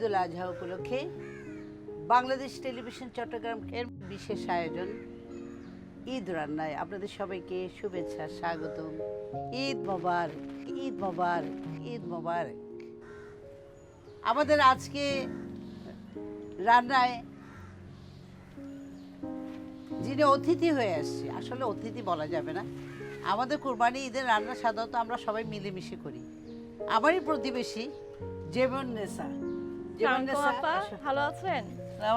পবিত্র ঈদ উল আজহা উপলক্ষে বাংলাদেশ টেলিভিশন চট্টগ্রামের বিশেষ আয়োজন। ঈদ রান্নায় আপনাদের সবাইকে শুভেচ্ছা, স্বাগতম। ঈদ মোবারক ঈদ মোবারক ঈদ মোবারক। আমাদের আজকে রান্নায় যিনি অতিথি হয়ে আসছে, আসলে অতিথি বলা যাবে না। আমাদের কোরবানি ঈদের রান্না সাধারণত আমরা সবাই মিলেমিশে করি। আমারই প্রতিবেশী জেবন নেসা। আপা ভালো আছেন?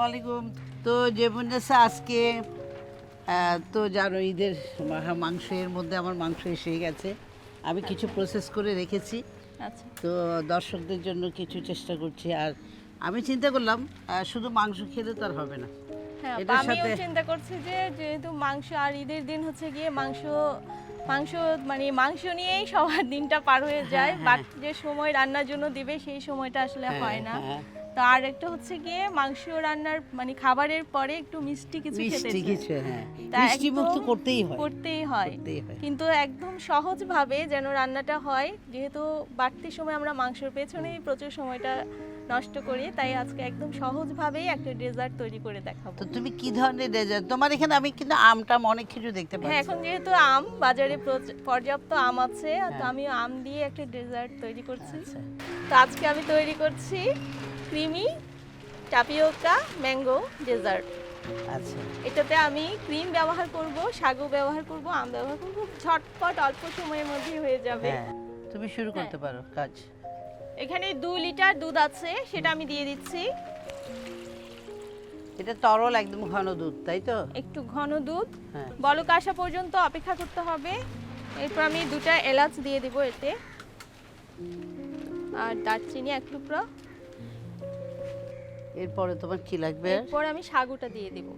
আলাইকুম। তো জেবন আজকে তো জানো ঈদের মাংস মাংসের মধ্যে আমার মাংস এসে গেছে। আমি কিছু প্রসেস করে রেখেছি। আচ্ছা। তো দর্শকদের জন্য কিছু চেষ্টা করছি। আর আমি চিন্তা করলাম শুধু মাংস খেলে তো আর হবে না। হ্যাঁ আমিও চিন্তা করছি যে যেহেতু মাংস আর ঈদের দিন হচ্ছে গিয়ে মাংস মাংস মানে মাংস নিয়েই সবার দিনটা পার হয়ে যায় হ্যাঁ, বাট যে সময় রান্নার জন্য দিবে সেই সময়টা আসলে হয় না। হ্যাঁ, তো আর একটা হচ্ছে গিয়ে মাংস রান্নার মানে খাবারের পরে একটু মিষ্টি কিছু খেতে মিষ্টি কিছু হ্যাঁ। মিষ্টি মুক্ত একদম করতেই হয়। করতেই হয়। কিন্তু একদম সহজভাবে যেন রান্নাটা হয় যেহেতু বাড়তি সময় আমরা মাংসের পেছনেই প্রচুর সময়টা নষ্ট করি তাই আজকে একদম সহজভাবেই একটা ডেজার্ট তৈরি করে দেখাবো। তো তুমি কি ধরনের ডেজার্ট? তোমার এখানে আমি কিন্তু আমটাম অনেক কিছু দেখতে হ্যাঁ পাচ্ছি। এখন যেহেতু আম বাজারে পর্যাপ্ত আম আছে তো হ্যাঁ। আমি আম দিয়ে একটা ডেজার্ট তৈরি করছি। আচ্ছা। তো আজকে আমি তৈরি করছি ক্রিমি টাপিওকা ম্যাঙ্গো ডেজার্ট। আচ্ছা। এটাতে আমি ক্রিম ব্যবহার করব সাগু ব্যবহার করব আম ব্যবহার করব ঝটপট অল্প সময়ের মধ্যেই হয়ে যাবে। হ্যাঁ তুমি শুরু। করতে পারো কাজ। এখানে দু লিটার দুধ আছে সেটা আমি দিয়ে দিচ্ছি। এটা তরল একদম ঘন দুধ তাই তো? একটু ঘন দুধ। হ্যাঁ। বলক আসা পর্যন্ত অপেক্ষা করতে হবে। এরপর আমি দুটা এলাচ দিয়ে দিব এতে। আর দারচিনি এক টুকরো। এরপরে তোমার কি লাগবে? এরপর আমি সাগুটা দিয়ে দিব।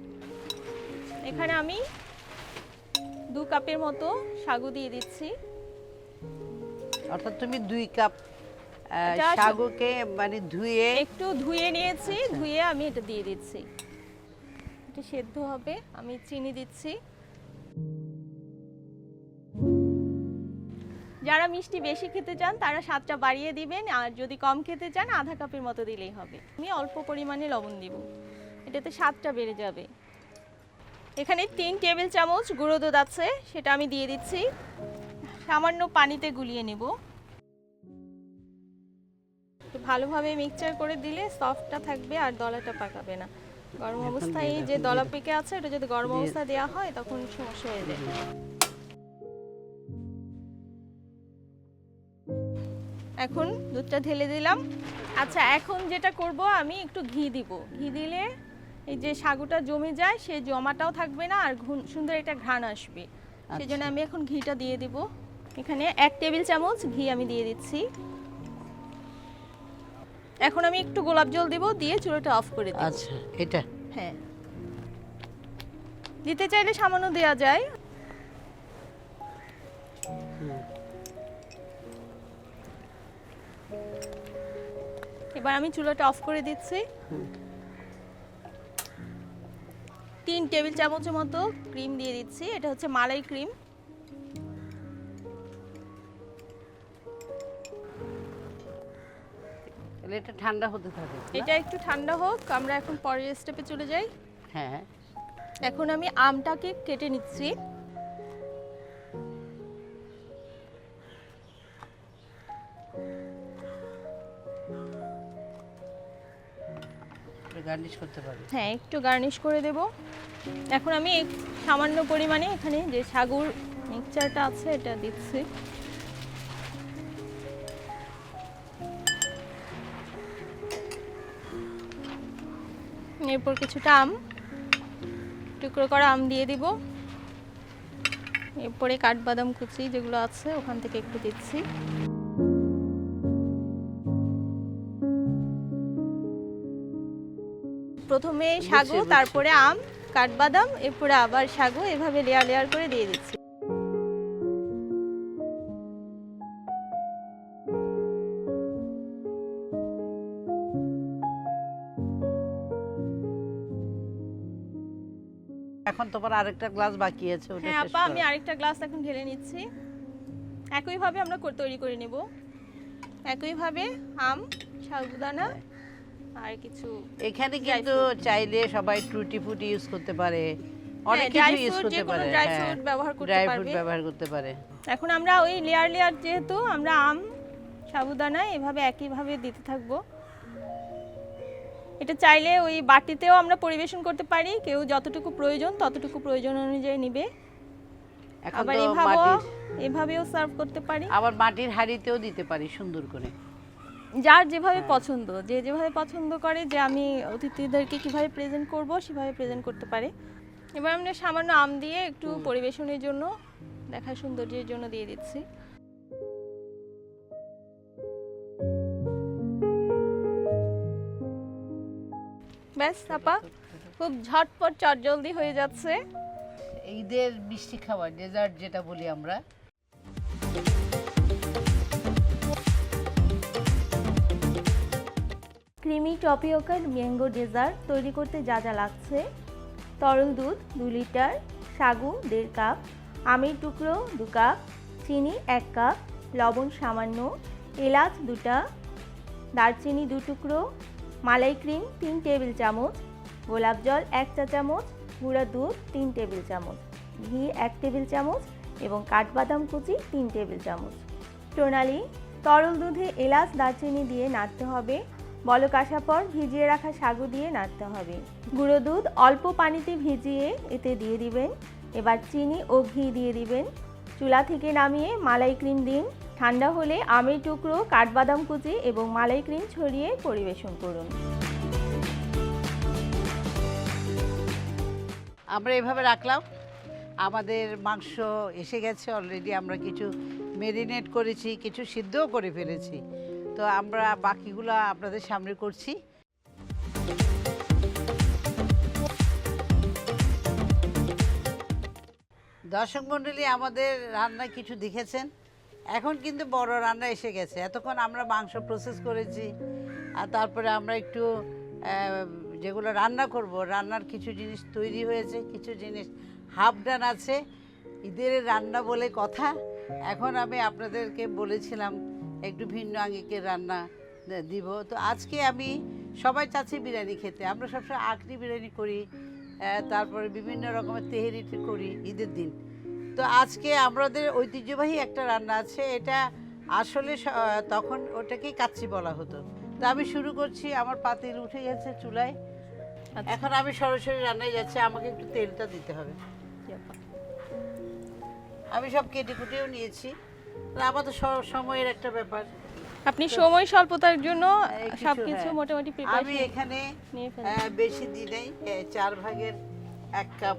এখানে আমি দু কাপের মতো সাগু দিয়ে দিচ্ছি। অর্থাৎ তুমি দুই কাপ সাগুকে মানে ধুয়ে একটু ধুয়ে নিয়েছি আচ্ছা। ধুয়ে আমি এটা দিয়ে দিচ্ছি। এটা সেদ্ধ হবে আমি চিনি দিচ্ছি। যারা মিষ্টি বেশি খেতে চান তারা স্বাদটা বাড়িয়ে দিবেন আর যদি কম খেতে চান আধা কাপের মতো দিলেই হবে। আমি অল্প পরিমাণে লবণ দিব। এটাতে স্বাদটা বেড়ে যাবে। এখানে তিন টেবিল চামচ গুঁড়ো দুধ আছে সেটা আমি দিয়ে দিচ্ছি। সামান্য পানিতে গুলিয়ে নেব। একটু ভালোভাবে মিক্সচার করে দিলে সফটটা থাকবে আর দলাটা পাকাবে না। গরম অবস্থায় এই যে দলা পেকে আছে এটা যদি গরম অবস্থা দেওয়া হয় তখন সমস্যা হয়ে যায়। এখন দুধটা ঢেলে দিলাম। আচ্ছা এখন যেটা করব আমি একটু ঘি দিব। ঘি দিলে এই যে সাগুটা জমে যায় সেই জমাটাও থাকবে না আর সুন্দর একটা ঘ্রাণ আসবে। সেই জন্য আচ্ছা। আমি এখন ঘিটা দিয়ে দিব। এখানে এক টেবিল চামচ ঘি আমি দিয়ে দিচ্ছি। এখন আমি একটু গোলাপ জল দিব দিয়ে চুলোটা অফ করে দিই আচ্ছা এটা? হ্যাঁ। দিতে চাইলে সামান্য দেওয়া যায়। এবার আমি চুলাটা অফ করে দিচ্ছি। তিন টেবিল চামচের মতো ক্রিম দিয়ে দিচ্ছি এটা হচ্ছে মালাই ক্রিম। তাহলে এটা ঠান্ডা হতে থাকে এটা একটু ঠান্ডা হোক আমরা এখন পরের স্টেপে চলে যাই। হ্যাঁ এখন আমি আমটাকে কেটে নিচ্ছি। গার্নিশ করতে পারি। হ্যাঁ একটু গার্নিশ করে দেব। এখন আমি সামান্য পরিমাণে এখানে যে সাগুর মিক্সচারটা আছে এটা দিচ্ছি। এরপর কিছুটা আম টুকরো করা আম দিয়ে দিব। এরপরে কাঠবাদাম কুচি যেগুলো আছে ওখান থেকে একটু দিচ্ছি। প্রথমে সাগু তারপরে আম কাঠবাদাম এরপরে আবার সাগু এভাবে লেয়ার লেয়ার করে দিয়ে দিচ্ছি। তোমার আরেকটা গ্লাস বাকি আছে ওটা হ্যাঁ শেষ আপা আমি করো। আরেকটা গ্লাস এখন ঢেলে নিচ্ছি। একইভাবে আমরা কর- তৈরি করে নেব। একইভাবে আম সাগুদানা হ্যাঁ। আর কিছু এখানে কিন্তু চাইলে সবাই টুটি ফুটি ইউজ করতে পারে। অনেক হ্যাঁ, কিছু ইউজ fruit, করতে যেকোনো পারে dry হ্যাঁ। fruit ব্যবহার করতে ড্রাই ফ্রুট পারবে। ব্যবহার করতে পারে। এখন আমরা ওই লেয়ার লেয়ার যেহেতু আমরা আম সাবুদানা এভাবে একইভাবে দিতে থাকব। এটা চাইলে ওই বাটিতেও আমরা পরিবেশন করতে পারি কেউ যতটুকু প্রয়োজন ততটুকু প্রয়োজন অনুযায়ী নিবে। আবার এভাবেও এভাবেও সার্ভ করতে পারি। আবার মাটির হাঁড়িতেও দিতে পারি সুন্দর করে। যার যেভাবে হ্যাঁ। পছন্দ যে যেভাবে পছন্দ করে যে আমি অতিথিদেরকে কীভাবে প্রেজেন্ট করব সেভাবে প্রেজেন্ট করতে পারে। এবার আমরা সামান্য আম দিয়ে একটু পরিবেশনের জন্য দেখার সৌন্দর্যের জন্য দিয়ে দিচ্ছি। ব্যাস আপা। খুব ঝটপট চটজলদি হয়ে যাচ্ছে। ঈদের মিষ্টি খাবার ডেজার্ট যেটা বলি আমরা। ক্রিমি টপিওকার ম্যাঙ্গো ডেজার্ট তৈরি করতে যা যা লাগছে। তরল দুধ দু লিটার সাগু দেড় কাপ আমের টুকরো দু কাপ চিনি এক কাপ লবণ সামান্য এলাচ দুটা দারচিনি দু টুকরো মালাই ক্রিম তিন টেবিল চামচ, গোলাপ জল এক চা চামচ, গুঁড়া দুধ তিন টেবিল চামচ, ঘি এক টেবিল চামচ এবং কাঠবাদাম কুচি তিন টেবিল চামচ। প্রণালী, তরল দুধে এলাচ, দারচিনি দিয়ে নাড়তে হবে। বলক আসার পর ভিজিয়ে রাখা সাগু দিয়ে নাড়তে হবে। গুঁড়ো দুধ অল্প পানিতে ভিজিয়ে এতে দিয়ে দিবেন। এবার চিনি ও ঘি দিয়ে দিবেন। চুলা থেকে নামিয়ে মালাই ক্রিম দিন। ঠান্ডা হলে আমের টুকরো, কাঠবাদাম কুচি এবং মালাই ক্রিম ছড়িয়ে পরিবেশন করুন। আমরা এভাবে রাখলাম। আমাদের মাংস এসে গেছে অলরেডি আমরা কিছু মেরিনেট করেছি, কিছু সিদ্ধও করে ফেলেছি। তো আমরা বাকিগুলো আপনাদের সামনে করছি। দর্শক মণ্ডলী, আমাদের রান্না কিছু দেখেছেন? এখন কিন্তু বড় রান্না এসে গেছে। এতক্ষণ আমরা মাংস প্রসেস করেছি, আর তারপরে আমরা একটু যেগুলো রান্না করব, রান্নার কিছু জিনিস তৈরি হয়েছে, কিছু জিনিস হাফ ডান আছে। ঈদের রান্না বলে কথা। এখন আমি আপনাদেরকে বলেছিলাম, একটু ভিন্ন আঙ্গিকের রান্না দিব। তো আজকে আমি সবাই চাচ্ছি বিরিয়ানি খেতে। আমরা সবসময় আখনি বিরিয়ানি করি তারপরে বিভিন্ন রকমের তেহেরি করি ঈদের দিন। তো আজকে আমাদের ঐতিহ্যবাহী একটা রান্না আছে এটা আসলে তখন ওটাকেই কাচ্চি বলা হতো। তো আমি শুরু করছি আমার পাতিল উঠে গেছে চুলায়। আচ্ছা। এখন আমি সরাসরি রান্নায় যাচ্ছি আমাকে একটু তেলটা দিতে হবে। আমি সব কেটে কুটেও নিয়েছি। তো আমাদের স- সময়ের একটা ব্যাপার। আপনি সময় স্বল্পতার জন্য সবকিছু হ্যাঁ। মোটামুটি আমি এখানে আহ, বেশি দিই নাই এ, চার ভাগের এক কাপ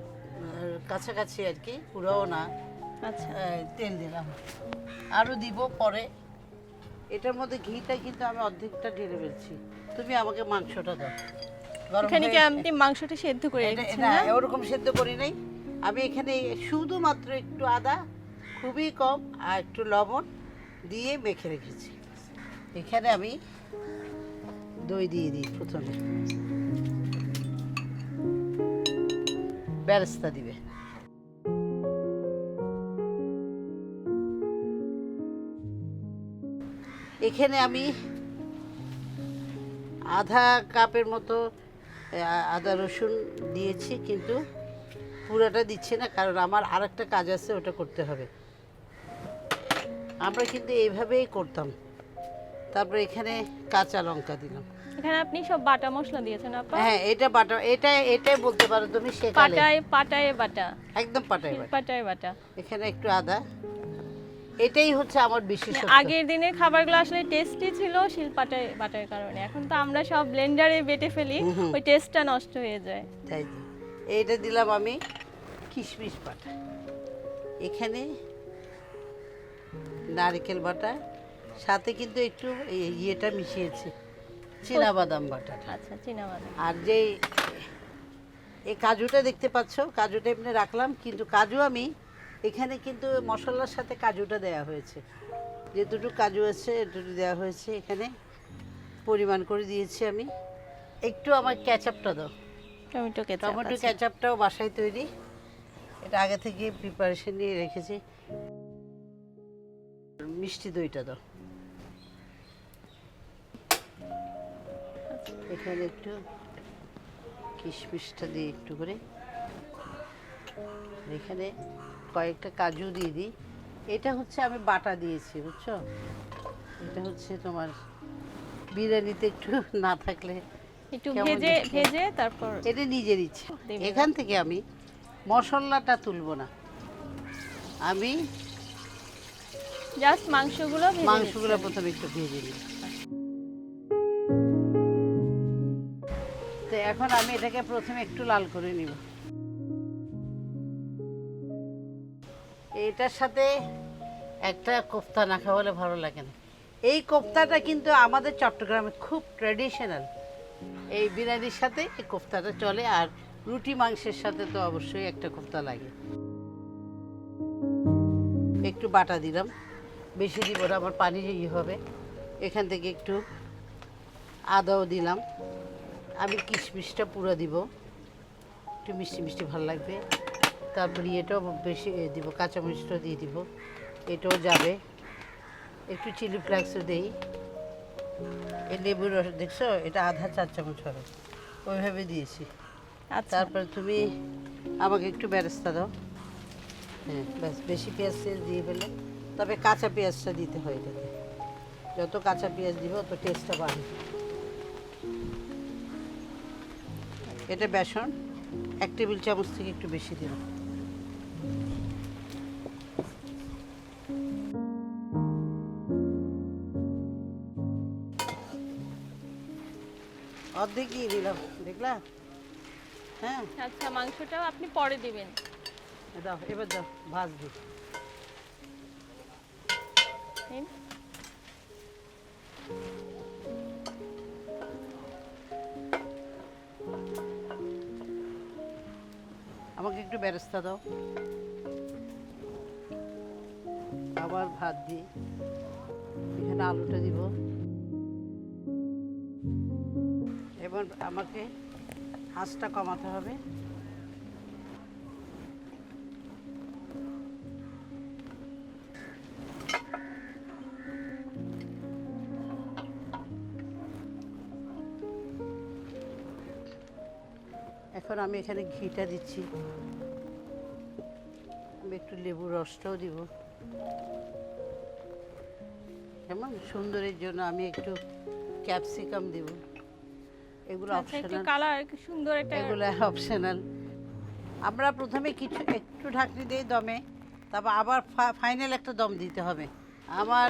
কাছাকাছি আর কি পুরোও না। আচ্ছা। তেল দিলাম। আরও দিব পরে। এটার মধ্যে ঘিটা কিন্তু আমি অর্ধেকটা ঢেলে ফেলছি। তুমি আমাকে মাংসটা দাও। এখানে কি আপনি মাংসটা সেদ্ধ করে রেখেছেন না ওরকম সেদ্ধ করি নাই। আমি এখানে শুধুমাত্র একটু আদা খুবই কম আর একটু লবণ দিয়ে মেখে রেখেছি। এখানে আমি দই দিয়ে দিই প্রথমে। ব্যারেস্তা দিবে। এখানে আমি আধা কাপের মতো আদা রসুন দিয়েছি, কিন্তু পুরোটা দিচ্ছি না, কারণ আমার আর একটা কাজ আছে, ওটা করতে হবে। আমরা কিন্তু এইভাবেই করতাম। তারপরে এখানে কাঁচা লঙ্কা দিলাম। এখানে আপনি সব বাটা মশলা দিয়েছেন আপা? হ্যাঁ এটা বাটা এটা এটাই বলতে পারো তুমি সেকালে পাটায় পাটায় বাটা। একদম পাটাই বাটা। পাটায় বাটা। এখানে একটু আদা। এটাই হচ্ছে আমার বিশেষত্ব। আগের দিনের খাবারগুলো আসলে টেস্টি ছিল শিলপাটায় বাটার কারণে। এখন তো আমরা সব ব্লেন্ডারে বেটে ফেলি। ওই টেস্টটা নষ্ট হয়ে যায়। তাই এইটা দিলাম আমি কিশমিশ বাটা। এখানে নারকেল বাটা। সাথে কিন্তু একটু ইয়েটা মিশিয়েছি। বাদাম বাটাটা। আচ্ছা চিনাবাদাম। আর যে এই কাজুটা দেখতে পাচ্ছ কাজুটা এমনি রাখলাম কিন্তু কাজু আমি এখানে কিন্তু মশলার সাথে কাজুটা দেয়া হয়েছে। যে দুটো কাজু আছে দুটো দেওয়া হয়েছে এখানে। পরিমাণ করে দিয়েছি আমি। একটু আমার ক্যাচআপটা দাও। টমেটো কেচাপ টমেটো আছে। ক্যাচাপটাও বাসায় তৈরি। এটা আগে থেকে প্রিপারেশন নিয়ে রেখেছি। মিষ্টি দইটা দাও। এখানে একটু কিশমিশটা দিই একটু করে এখানে কয়েকটা কাজু দিয়ে দিই। এটা হচ্ছে আমি বাটা দিয়েছি বুঝছ? এটা হচ্ছে তোমার বিরিয়ানিতে একটু না থাকলে একটু ভেজে ভেজে তারপর এটা নিজের ইচ্ছে। এখান থেকে আমি মশলাটা তুলবো না। আমি জাস্ট মাংসগুলো মাংসগুলো প্রথমে একটু ভেজে নিই। এখন আমি এটাকে প্রথমে একটু লাল করে নিব। এটার সাথে একটা কোফতা না খাওয়ালে ভালো লাগে না। এই কোফতাটা কিন্তু আমাদের চট্টগ্রামে খুব ট্র্যাডিশনাল এই বিরিয়ানির সাথে এই কোফতাটা চলে আর রুটি মাংসের সাথে তো অবশ্যই একটা কোফতা লাগে। একটু বাটা দিলাম। বেশি দিব আমার পানি ইয়ে হবে। এখান থেকে একটু আদাও দিলাম। আমি কিশমিশটা পুরো দিব। একটু মিষ্টি মিষ্টি ভালো লাগবে। তারপরে এটাও বেশি দিব কাঁচামরিচটাও দিয়ে দিব। এটাও যাবে। একটু চিলি ফ্লেক্সও দেই। এই লেবুর রস দেখছ? এটা আধা চার চামচ হবে। ওইভাবে দিয়েছি। আচ্ছা। তারপরে তুমি আমাকে একটু বেরেস্তা দাও। হ্যাঁ ব্যাস বেশি পেঁয়াজ টেয়াজ দিয়ে ফেলে তবে কাঁচা পেঁয়াজটা দিতে হয় এটাতে। যত কাঁচা পেঁয়াজ দিব তত টেস্টটা বাড়ে এটা বেসন। এক টেবিল চামচ থেকে একটু বেশি দিব অর্ধেকই দিলাম দেখলা? হ্যাঁ। আচ্ছা মাংসটাও আপনি পরে দিবেন। দাও এবার দাও ভাজবি নিন। একটু বেরেস্তা দাও। আবার ভাত দিই। এখানে আলুটা দিব। এবার আমাকে হাঁসটা কমাতে হবে। এখন আমি এখানে ঘিটা দিচ্ছি। লেবুর রসটাও দিব। কেমন? সুন্দরের জন্য আমি একটু ক্যাপসিকাম দিব। এগুলো আচ্ছা অপশনাল কালার সুন্দর একটা এগুলো অপশনাল আমরা প্রথমে কিছু একটু ঢাকনি দিই দমে তারপর আবার ফাইনাল একটা দম দিতে হবে। আমার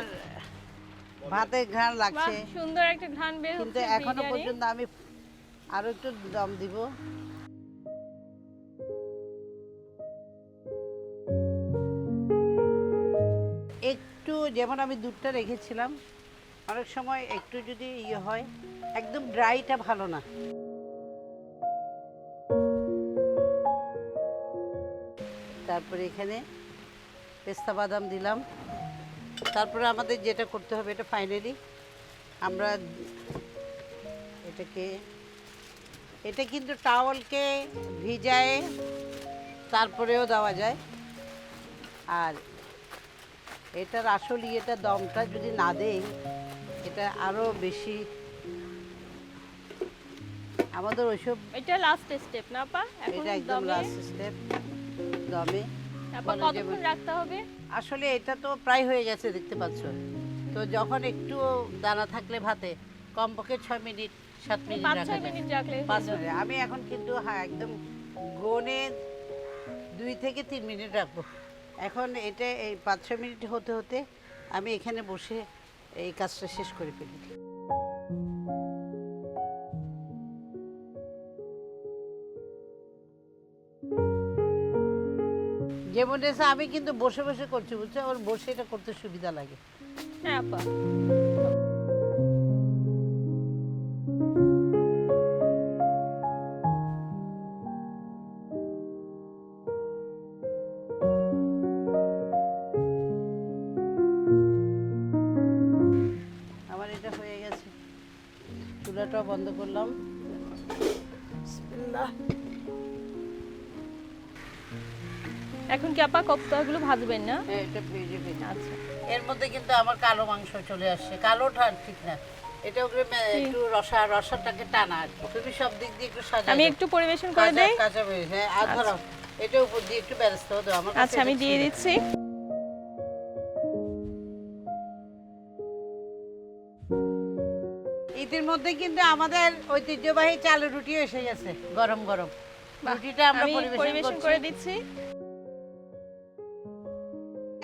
ভাতে ঘ্রাণ লাগছে। সুন্দর একটা ঘ্রাণ বের কিন্তু এখনও পর্যন্ত আমি আরও একটু দম দিব। যেমন আমি দুধটা রেখেছিলাম, অনেক সময় একটু যদি ইয়ে হয়, একদম ড্রাইটা ভালো না। তারপরে এখানে পেস্তা বাদাম দিলাম। তারপরে আমাদের যেটা করতে হবে এটা ফাইনালি আমরা এটাকে, এটা কিন্তু টাওয়ালকে ভিজায় তারপরেও দেওয়া যায়। আর এটার আসল ইয়েটা দমটা যদি না দেই এটা আরও বেশি আমাদের ওইসব এটা লাস্ট স্টেপ না পা এখন এটা একদম লাস্ট স্টেপ দমে। তারপর কতক্ষণ রাখতে হবে? আসলে এটা তো প্রায় হয়ে গেছে দেখতে পাচ্ছ। তো যখন একটু দানা থাকলে ভাতে কমপক্ষে ছয় মিনিট সাত মিনিট রাখলে পাঁচ মিনিট। আমি এখন কিন্তু হ্যাঁ একদম গনে দুই থেকে তিন মিনিট রাখব। এখন এটা এই পাঁচ ছ মিনিট হতে হতে আমি এখানে বসে এই কাজটা শেষ করে ফেলি। যেমন আমি কিন্তু বসে বসে করছি। বুঝছ? আমার বসে এটা করতে সুবিধা লাগে। হ্যাঁ আপা। কি আপা ভাজবেন না? হ্যাঁ এটা ভেজে ভেজে। আচ্ছা। এর মধ্যে কিন্তু আমার কালো মাংস চলে আসছে। কালোটা ঠিক না। এটা ওগুলো একটু রসা রসাটাকে টানা আর। তুমি সব দিক দিয়ে একটু সাজা আমি একটু পরিবেশন করে দেই। কাঁচা মরিচ, হ্যাঁ আর ধরো এটা উপর দিয়ে একটু বেরেস্তা দাও। আমার কাছে আচ্ছা আমি দিয়ে দিচ্ছি। ঈদের মধ্যে কিন্তু আমাদের ঐতিহ্যবাহী চালের রুটি এসে গেছে। গরম গরম। রুটিটা আমরা পরিবেশন করে দিচ্ছি।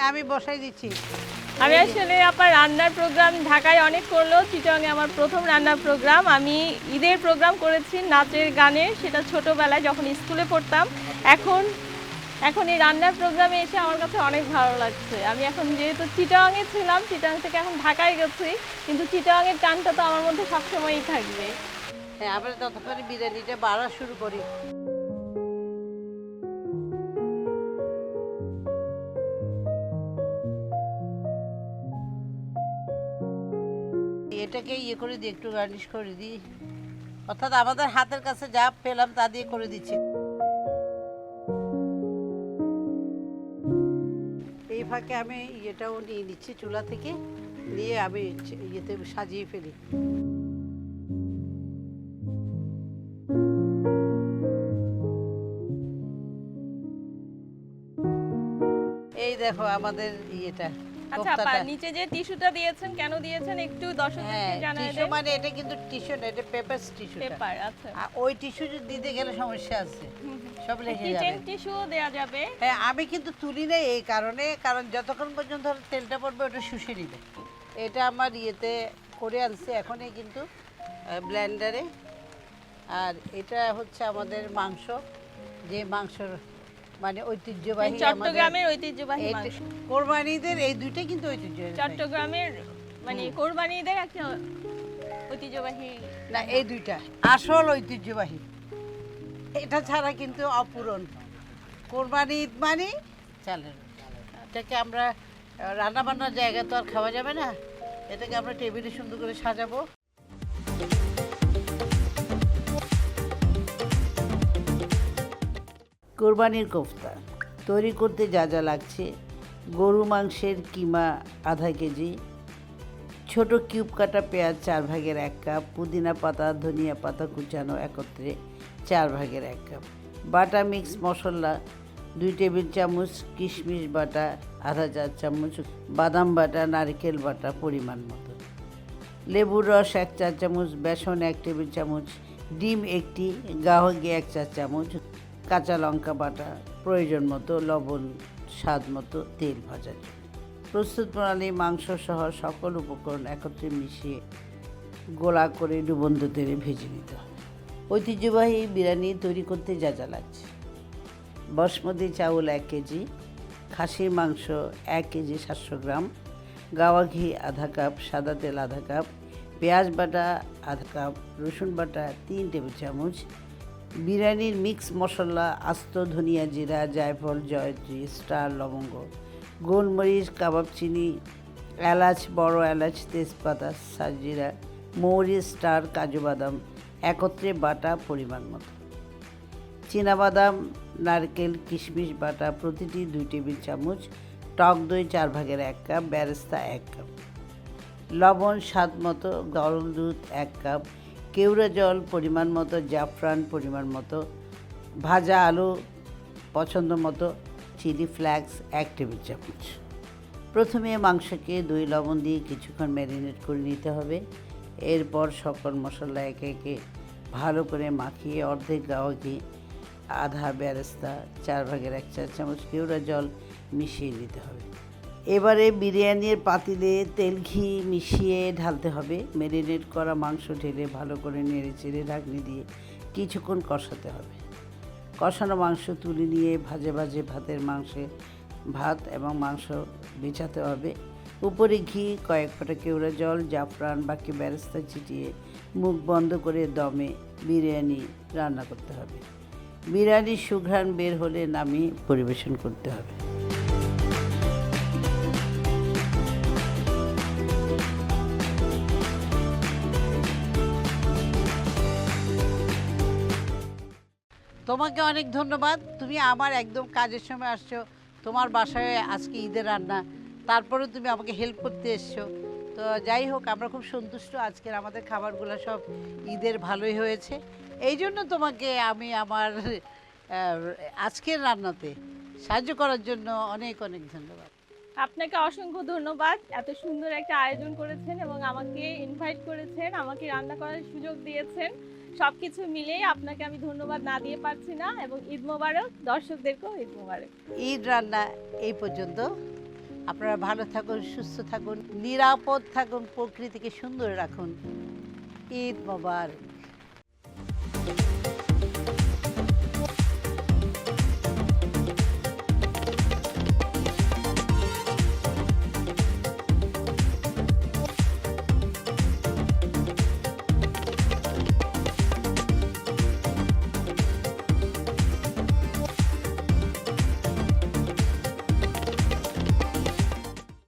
আমি বসাই দিচ্ছি। আমি আসলে আপনার রান্নার প্রোগ্রাম ঢাকায় অনেক করল চিটংয়ে আমার প্রথম রান্নার প্রোগ্রাম। আমি ঈদের প্রোগ্রাম করেছি নাচের গানের সেটা ছোটবেলায় যখন স্কুলে পড়তাম। এখন এখন এই রান্নার প্রোগ্রামে এসে আমার কাছে অনেক ভালো লাগছে। আমি এখন যেহেতু চিটাংয়ে ছিলাম চিটাং থেকে এখন ঢাকায় গেছি কিন্তু চিটাংয়ের টানটা তো আমার মধ্যে সবসময়ই থাকবে। হ্যাঁ আমরা ততক্ষণে বিরিয়ানিটা বাড়া শুরু করি। এটাকে ইয়ে করে দিই, একটু গার্নিশ করে দিই। অর্থাৎ আমাদের হাতের কাছে যা পেলাম তা দিয়ে করে দিচ্ছি। এই ফাঁকে আমি ইয়েটাও নিয়ে নিচ্ছি, চুলা থেকে নিয়ে আমি ইয়েতে সাজিয়ে ফেলি। এই দেখো আমাদের ইয়েটা। আচ্ছা আপা নিচে যে টিস্যুটা দিয়েছেন কেন দিয়েছেন? একটু দর্শকদেরকে হ্যাঁ জানাই মানে এটা কিন্তু টিস্যু না এটা পেপার টিস্যু পেপার আচ্ছা। ওই টিস্যু দিতে গেলে সমস্যা আছে। সব লেগে কিচেন যাবে। টিস্যু দেয়া যাবে। হ্যাঁ আমি কিন্তু তুলি না এই কারণে কারণ যতক্ষণ পর্যন্ত তেলটা পড়বে ওটা শুষে নিবে। এটা আমার ইয়েতে করে আনছে এখনই কিন্তু ব্লেন্ডারে আর এটা হচ্ছে আমাদের মাংস যে মাংসর মানে ঐতিহ্যবাহী চট্টগ্রামের ঐতিহ্যবাহী কোরবানিদের এই দুইটা কিন্তু ঐতিহ্যবাহী চট্টগ্রামের মানে কোরবানিদের একটা ঐতিহ্যবাহী না এই দুইটা। আসল ঐতিহ্যবাহী। এটা ছাড়া কিন্তু অপূরণ। কোরবানি ঈদ মানে চালের। এটাকে আমরা রান্না বান্নার জায়গা তো আর খাওয়া যাবে না। এটাকে আমরা টেবিলে সুন্দর করে সাজাবো। কোরবানির কোফতা। তৈরি করতে যা যা লাগছে। গরু মাংসের কিমা আধা কেজি। ছোট কিউব কাটা পেঁয়াজ চার ভাগের এক কাপ। পুদিনা পাতা, ধনিয়া পাতা কুচানো একত্রে চার ভাগের এক কাপ। বাটা মিক্স মশলা, দুই টেবিল চামচ কিশমিশ বাটা, আধা চার চামচ বাদাম বাটা, নারকেল বাটা পরিমাণ মতো। লেবুর রস এক চা চামচ, বেসন এক টেবিল চামচ, ডিম একটি গাহকি এক চা চামচ কাঁচা লঙ্কা বাটা, প্রয়োজন মতো লবণ, স্বাদ মতো তেল ভাজার প্রস্তুত প্রণালী, মাংস সহ সকল উপকরণ একত্রে মিশিয়ে গোলা করে ডুবন্ত তেলে ভেজে নিতে হবে। ঐতিহ্যবাহী বিরিয়ানি তৈরি করতে যা যা লাগছে। বাসমতি চাউল এক কেজি, খাসির মাংস এক কেজি সাতশো গ্রাম, গাওয়া ঘি আধা কাপ, সাদা তেল আধা কাপ, পেঁয়াজ বাটা আধা কাপ, রসুন বাটা তিন টেবিল চামচ বিরিয়ানির মিক্স মশলা, আস্ত ধনিয়া জিরা, জায়ফল, জয়ত্রী, স্টার লবঙ্গ, গোলমরিচ, কাবাব চিনি, এলাচ, বড় এলাচ, তেজপাতা, সাজিরা, মৌরি, স্টার, কাজু বাদাম, একত্রে বাটা পরিমাণ মতো। বাদাম নারকেল, কিশমিশ বাটা প্রতিটি দুই টেবিল চামচ, টক দই চার ভাগের এক কাপ, ব্যারেস্তা এক কাপ। লবণ স্বাদ মতো গরম দুধ এক কাপ কেওড়া জল পরিমাণ মতো, জাফরান পরিমাণ মতো, ভাজা আলু পছন্দ মতো, চিলি ফ্লেক্স এক টেবিল চামচ। প্রথমে মাংসকে দই লবণ দিয়ে কিছুক্ষণ ম্যারিনেট করে নিতে হবে। এরপর সকল মশলা একে একে ভালো করে মাখিয়ে অর্ধেক গাওয়া ঘি, আধা বেরেস্তা চার ভাগের এক চার চামচ কেওড়া জল মিশিয়ে নিতে হবে। এবারে বিরিয়ানির পাতিলে তেল ঘি মিশিয়ে ঢালতে হবে। ম্যারিনেট করা মাংস ঢেলে ভালো করে নেড়ে চেড়ে ঢাকনি দিয়ে কিছুক্ষণ কষাতে হবে। কষানো মাংস তুলে নিয়ে ভাজে ভাজে ভাতের মাংসে ভাত এবং মাংস বেচাতে হবে। উপরে ঘি, কয়েক ফোঁটা কেওড়া জল, জাফরান, বাকি বেরেস্তা ছিটিয়ে মুখ বন্ধ করে দমে বিরিয়ানি রান্না করতে হবে। বিরিয়ানির সুঘ্রাণ বের হলে নামিয়ে পরিবেশন করতে হবে। তোমাকে অনেক ধন্যবাদ। তুমি আমার একদম কাজের সময় আসছো। তোমার বাসায় আজকে ঈদের রান্না। তারপরে তুমি আমাকে হেল্প করতে এসছো। তো যাই হোক, আমরা খুব সন্তুষ্ট আজকের আমাদের খাবারগুলো সব ঈদের ভালোই হয়েছে। এই জন্য তোমাকে আমি আমার আজকের রান্নাতে সাহায্য করার জন্য অনেক অনেক ধন্যবাদ। আপনাকে অসংখ্য ধন্যবাদ। এত সুন্দর একটা আয়োজন করেছেন এবং আমাকে ইনভাইট করেছেন, আমাকে রান্না করার সুযোগ দিয়েছেন। সব কিছু মিলেই আপনাকে আমি ধন্যবাদ না দিয়ে পারছি না এবং ঈদ মোবারক, দর্শকদেরকেও ঈদ মোবারক। ঈদ রান্না এই পর্যন্ত। আপনারা ভালো থাকুন, সুস্থ থাকুন, নিরাপদ থাকুন, প্রকৃতিকে সুন্দর রাখুন। ঈদ মোবারক।